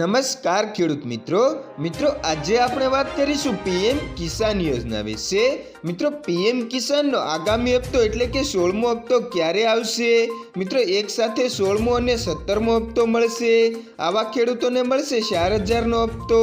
નમસ્કાર ખેડૂત મિત્રો. મિત્રો આજે આપણે વાત કરીશું પીએમ કિસાન યોજના વિશે. મિત્રો, પીએમ કિસાનનો આગામી હપ્તો એટલે કે સોળમો હપ્તો ક્યારે આવશે? મિત્રો, એક સાથે સોળમો અને સત્તરમો હપ્તો મળશે. આવા ખેડૂતોને મળશે ચાર હજારનો હપ્તો.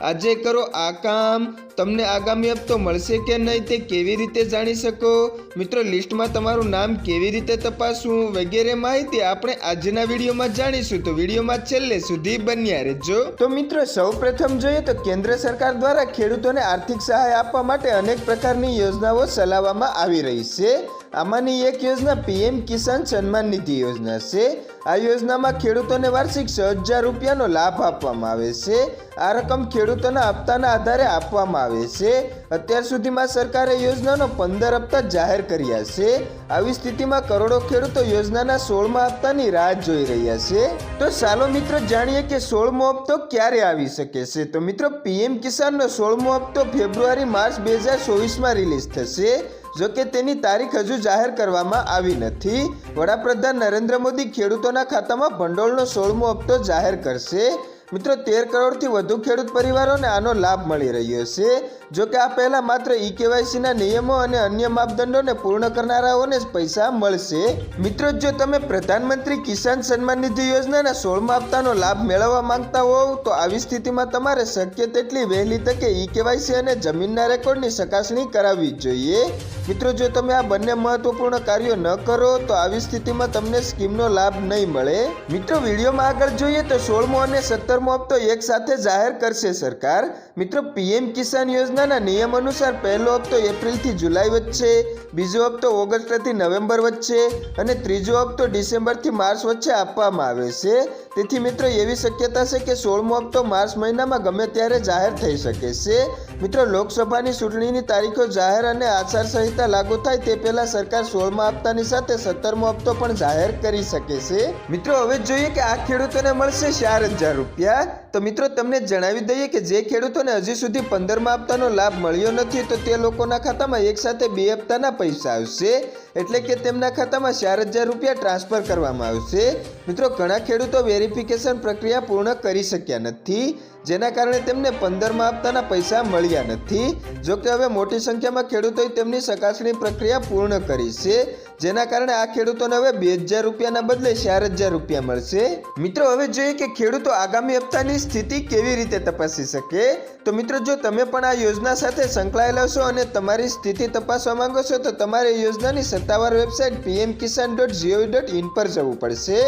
આજે કરો આ કામ. તમને આગામી હપ્તો મળશે કે નહીં તે કેવી રીતે જાણી શકો? મિત્રો, લિસ્ટમાં તમારું નામ કેવી રીતે તપાસવું વગેરે માહિતી આપણે આજના વિડીયોમાં જાણીશું. તો વિડીયોમાં છેલ્લે સુધી બન્યા રહેજો. તો મિત્રો સૌ પ્રથમ જોઈએ તો કેન્દ્ર સરકાર દ્વારા ખેડૂતોને આર્થિક સહાય આપવા માટે અનેક પ્રકારની યોજનાઓ ચલાવવામાં આવી રહી છે. આમાંની એક યોજના પીએમ કિસાન સન્માન નિધિ યોજના છે. આ યોજનામાં ખેડૂતોને વાર્ષિક છ હજાર રૂપિયાનો લાભ આપવામાં આવે છે. આ રકમ ખેડૂતોના હપ્તાના આધારે આપવામાં આવે છે. અત્યાર સુધીમાં સરકારે યોજનાનો પંદર હપ્તા જાહેર કર્યા છે. આવી સ્થિતિમાં કરોડો ખેડૂતો યોજનાના સોળમા હપ્તાની રાહ જોઈ રહ્યા છે. તો ચાલો મિત્રો જાણીએ કે સોળમો હપ્તો ક્યારે આવી શકે છે. તો મિત્રો પીએમ કિસાનનો સોળમો હપ્તો ફેબ્રુઆરી માર્ચ બે હજાર ચોવીસમાં રિલીઝ થશે. જો કે તેની તારીખ હજુ જાહેર કરવામાં આવી નથી. વડાપ્રધાન નરેન્દ્ર મોદી ખેડૂતોના ખાતામાં ભંડોળનો સોળમો હપ્તો જાહેર કરશે. મિત્રો, તેર કરોડથી વધુ ખેડૂત પરિવારોને આનો લાભ મળી રહ્યો છે. જો કે આ પહેલાં માત્ર ઈ કેવાયસીના નિયમો અને અન્ય માપદંડોને પૂર્ણ કરનારાઓને જ પૈસા મળશે. મિત્રો, જો તમે પ્રધાનમંત્રી કિસાન સન્માન નિધિ યોજનાના સોળમા હપ્તાનો લાભ મેળવવા માંગતા હોવ, તો આવી સ્થિતિમાં તમારે શક્ય તેટલી વહેલી તકે ઈ કેવાયસી અને જમીનના રેકોર્ડની ચકાસણી કરાવવી જોઈએ. મિત્રો, જો તમે આ બંને મહત્વપૂર્ણ કાર્યો ન કરો, તો આવી સ્થિતિમાં તમને સ્કીમનો લાભ નહીં મળે. મિત્રો, વિડીયોમાં આગળ જોઈએ તો સોળમો અને સત્તરમો હપ્તો એક સાથે જાહેર કરશે સરકાર. મિત્રો, પીએમ કિસાન યોજનાના નિયમ અનુસાર પહેલો હપ્તો એપ્રિલથી જુલાઈ વચ્ચે, બીજો હપ્તો ઓગસ્ટથી નવેમ્બર વચ્ચે અને ત્રીજો હપ્તો ડિસેમ્બરથી માર્ચ વચ્ચે આપવામાં આવે છે. તેથી મિત્રો, એવી શક્યતા છે કે સોળમો હપ્તો માર્ચ મહિનામાં ગમે ત્યારે જાહેર થઈ શકે છે. મિત્રો, લોકસભાની ચૂંટણીની તારીખો જાહેર અને આચારસંહિતા લાગુ થાય તે પહેલા સરકાર સોળમા હપ્તાની સાથે સત્તરમો હપ્તો પણ જાહેર કરી શકે છે. મિત્રો, હવે જોઈએ કે આ ખેડૂતોને મળશે ચાર હજાર રૂપિયા. તો મિત્રો, તમને જણાવી દઈએ કે જે ખેડૂતોને હજી સુધી પંદરમા હપ્તાનો લાભ મળ્યો નથી તો તે લોકોના ખાતામાં એક સાથે બે હપ્તાના પૈસા આવશે. એટલે કે તેમના ખાતામાં ચાર હજાર રૂપિયા ટ્રાન્સફર કરવામાં આવશે. મિત્રો, ઘણા ખેડૂતો વેરિફિકેશન પ્રક્રિયા પૂર્ણ કરી શક્યા નથી, જેના કારણે તેમને પંદરમા હપ્તાના પૈસા મળ્યા નથી. જોકે હવે મોટી સંખ્યામાં ખેડૂતોએ તેમની ચકાસણી પ્રક્રિયા પૂર્ણ કરી છે. જેના કારણે આ ખેડૂતોને હવે બે હજાર રૂપિયાના બદલે ચાર હજાર રૂપિયા મળશે. મિત્રો, હવે જોઈએ કે ખેડૂતો આગામી હપ્તાની સ્થિતિ કેવી રીતે તપાસી શકે? તો મિત્રો, જો તમે પણ આ યોજના સાથે સંકળાયેલા છો અને તમારી સ્થિતિ તપાસવા માંગો છો, તો તમારે યોજનાની સત્તાવાર website PM Kisan dot GOV dot in પર જવું પડશે.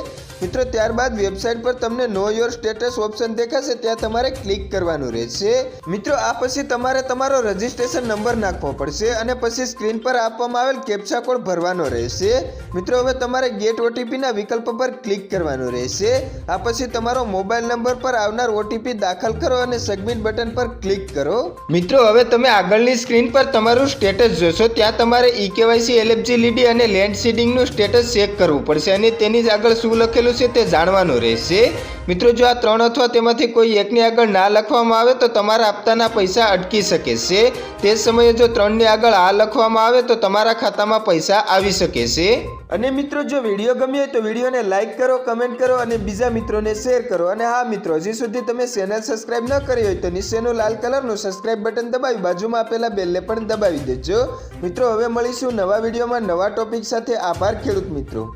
મિત્રો, ત્યારબાદ વેબસાઇટ પર તમને નો યોર સ્ટેટસ ઓપ્શન દેખાશે, ત્યાં તમારે ક્લિક કરવાનું રહેશે. મિત્રો, આ પછી તમારે તમારો રજિસ્ટ્રેશન નંબર નાખવો પડશે અને પછી સ્ક્રીન પર આપવામાં આવેલ કેપ્ચા કોડ ભરવાનો રહેશે. મિત્રો, હવે તમારે ગેટ ઓટીપીના વિકલ્પ પર ક્લિક કરવાનું રહેશે. આ પછી તમારો મોબાઈલ નંબર પર આવનાર ઓટીપી દાખલ કરો અને સબમિટ બટન પર ક્લિક કરો. મિત્રો, હવે તમે આગળની સ્ક્રીન પર તમારું સ્ટેટસ જોશો. ત્યાં તમારે ઈ કેવાયસી એલિજિબિલિટી અને લેન્ડ સીડિંગનું સ્ટેટસ ચેક કરવું પડશે અને તેની જ આગળ શું લખેલું છે તે જાણવાનું રહેશે. મિત્રો, જો આ ત્રણ અથવા તેમાંથી કોઈ એકની આગળ ના લખવામાં આવે તો તમારા હપ્તાના પૈસા અટકી શકે છે. તે સમયે જો ત્રણની આગળ આ લખવામાં આવે તો તમારા ખાતામાં પૈસા આવી શકે છે. અને મિત્રો, જો વીડિયો ગમ્યો હોય તો વિડીયોને લાઇક કરો, કમેન્ટ કરો અને બીજા મિત્રોને શેર કરો. અને હા, મિત્રો, હજી સુધી તમે ચેનલ સબસ્ક્રાઇબ ન કરી હોય તો નીચેનું લાલ કલરનું સબસ્ક્રાઇબ બટન દબાવી, બાજુમાં આપેલા બેલને પણ દબાવી દેજો. મિત્રો, હવે મળીશું નવા વિડીયોમાં નવા ટોપિક સાથે. આભાર ખેડૂત મિત્રો.